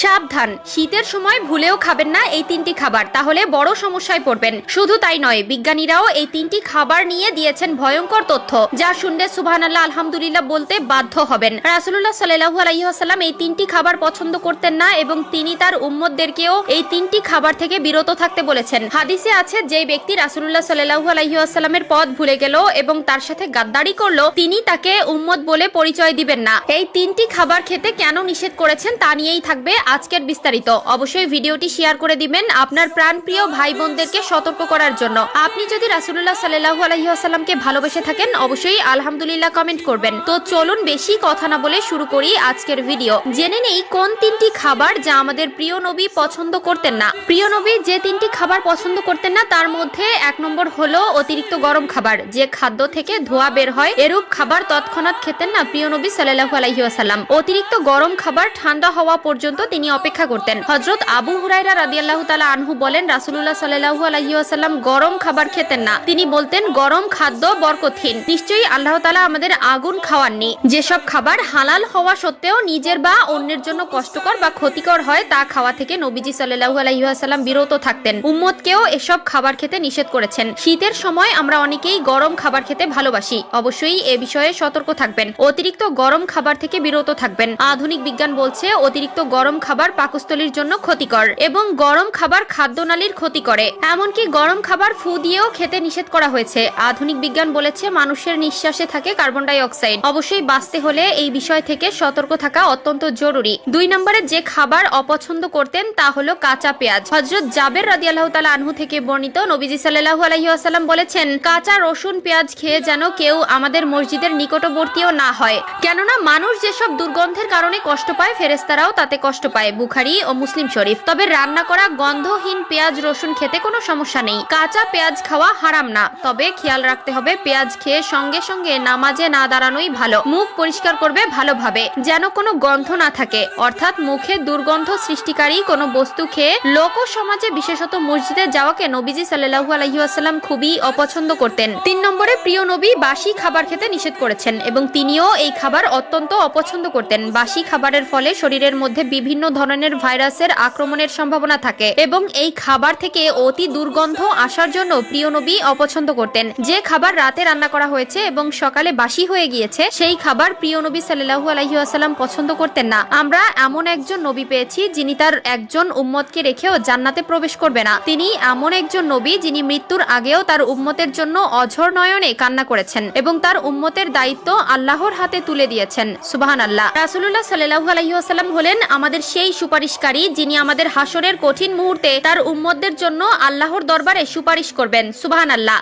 সাবধান। শীতের সময় ভুলেও খাবেন না এই তিনটি খাবার, তাহলে বড় সমস্যায় পড়বেন। শুধু তাই নয়, বিজ্ঞানীরাও এই তিনটি খাবার নিয়ে দিয়েছেন ভয়ঙ্কর তথ্য, যা শুনলে সুবহান আল্লাহ আলহামদুলিল্লাহ বলতে বাধ্য হবেন। রাসুল্লাহ সাল্লাহু আলহিহাসাল্লাম এই তিনটি খাবার পছন্দ করতেন না এবং তিনি তার উম্মতদেরকেও এই তিনটি খাবার থেকে বিরত থাকতে বলেছেন। হাদিসে আছে যে ব্যক্তি রাসুল্লাহ সাল্লাহু আলহিহাসাল্লামের পথ ভুলে গেল এবং তার সাথে গাদ্দারি করল, তিনি তাকে উম্মত বলে পরিচয় দিবেন না। এই তিনটি খাবার খেতে কেন নিষেধ করেছেন তা নিয়েই থাকবে আজকের বিস্তারিত। অবশ্যই ভিডিওটি শেয়ার করে দিবেন আপনার প্রাণপ্রিয় ভাই বোনদেরকে সতর্ক করার জন্য। আপনি যদি রাসুল্লাহ সাল্লাহু আলহিহাসাল্লামকে ভালোবেসে থাকেন, অবশ্যই আলহামদুলিল্লাহ কমেন্ট করবেন। তো চলুন বেশি কথা না বলে শুরু করি আজকের ভিডিও। জেনে নেই কোন তিনটি খাবার যা আমাদের প্রিয় নবী পছন্দ করতেন না। প্রিয় নবী যে তিনটি খাবার পছন্দ করতেন না, তার মধ্যে এক নম্বর হলো অতিরিক্ত গরম খাবার। যে খাদ্য থেকে ধোয়া বের হয়, এরূপ খাবার তৎক্ষণাৎ খেতেন না প্রিয় নবী সাল্লাহু আলহিহাসাল্লাম অতিরিক্ত গরম খাবার ঠান্ডা হওয়া পর্যন্ত তিনি অপেক্ষা করতেন। হজরত আবু হুরাইরা রাদিয়াল্লাহু তালা আনহু বলেন, রাসূলুল্লাহ সাল্লাল্লাহু আলাইহি ওয়াসাল্লাম গরম খাবার খেতেন না। তিনি বলতেন, গরম খাদ্য বরকতহীন। নিশ্চয়ই আল্লাহ তালা আমাদের আগুন খাওয়াননি। যেসব খাবার হালাল হওয়া সত্ত্বেও নিজের বা অন্যের জন্য কষ্টকর বা ক্ষতিকর হয়, তা খাওয়া থেকে নবীজি সাল্লাল্লাহু আলাইহি ওয়াসাল্লাম বিরত থাকতেন। উম্মতকেও এসব খাবার খেতে নিষেধ করেছেন। শীতের সময় আমরা অনেকেই গরম খাবার খেতে ভালোবাসি। অবশ্যই এ বিষয়ে সতর্ক থাকবেন। অতিরিক্ত গরম খাবার থেকে বিরত থাকবেন। আধুনিক বিজ্ঞান বলছে, অতিরিক্ত গরম খাবার পাকস্থলীর জন্য ক্ষতিকর এবং গরম খাবার খাদ্যনালীর ক্ষতি করে। এমনকি গরম খাবার ফু দিয়েও খেতে নিষেধ করা হয়েছে। আধুনিক বিজ্ঞান বলেছে, মানুষের নিঃশ্বাসে থাকে কার্বন ডাই অক্সাইড অবশ্যই বাঁচতে হলে এই বিষয় থেকে সতর্ক থাকা অত্যন্ত জরুরি। দুই নম্বরে, যে খাবার অপছন্দ করতেন তা হলো কাঁচা পেঁয়াজ। হজরত জাবের রাদি আল্লাহ তালা আনহু থেকে বর্ণিত নবীজি সাল্লাহু আলহি আসাল্লাম বলেছেন, কাঁচা রসুন, পেঁয়াজ খেয়ে যেন কেউ আমাদের মসজিদের নিকটবর্তীও না হয়। কেননা, মানুষ যেসব দুর্গন্ধের কারণে কষ্ট পায় ফেরেস্তারাও তাতে কষ্ট পায় বুখারি ও মুসলিম শরীফ। তবে রান্না করা গন্ধহীন পেঁয়াজ, রসুন খেতে কোনো সমস্যা নেই। কাঁচা পেঁয়াজ খাওয়া হারাম না। তবে খেয়াল রাখতে হবে, পেঁয়াজ খেয়ে সঙ্গে সঙ্গে নামাজে না দাঁড়ানোই ভালো। মুখ পরিষ্কার করবে ভালোভাবে, যেন কোনো গন্ধ না থাকে। অর্থাৎ মুখে দুর্গন্ধ সৃষ্টিকারী কোনো বস্তু খেয়ে লোক সমাজে বিশেষত মসজিদে যাওয়াকে নবীজি সাল্লাহু আলহিউসাল্লাম খুবই অপছন্দ করতেন। তিন নম্বরে, প্রিয় নবী বাসি খাবার খেতে নিষেধ করেছেন এবং তিনিও এই খাবার অত্যন্ত অপছন্দ করতেন। বাসি খাবারের ফলে শরীরের মধ্যে বিভিন্ন ধরনের ভাইরাসের আক্রমণের সম্ভাবনা থাকে এবং এই খাবার থেকে অতি দুর্গন্ধ আসার জন্য প্রিয় নবী অপছন্দ করতেন। যে খাবার রাতে রান্না করা হয়েছে এবং সকালে বাসি হয়ে গিয়েছে, সেই খাবার প্রিয় নবী সাল্লাহু আলহিউসাল্লাম পছন্দ করতেন না। আমরা এমন একজন নবী পেয়েছি যিনি তার একজন উম্মতকে রেখেও জান্নাতে প্রবেশ করবে না। তিনি এমন একজন নবী যিনি মৃত্যুর আগেও তার উম্মতের জন্য অঝর নয়নে কান্না করেছেন এবং তার উম্মতের দায়িত্ব আল্লাহর হাতে তুলে দিয়েছেন। সুবাহান আল্লাহ রাসুল্লাহ সাল্লাহু আলহিহাসাল্লাম হলেন আমাদের সেই সুপারিশকারী যিনি আমাদের হাসরের কঠিন মুহূর্তে তার উম্মতদের জন্য আল্লাহর দরবারে সুপারিশ করবেন। সুবাহান আল্লাহ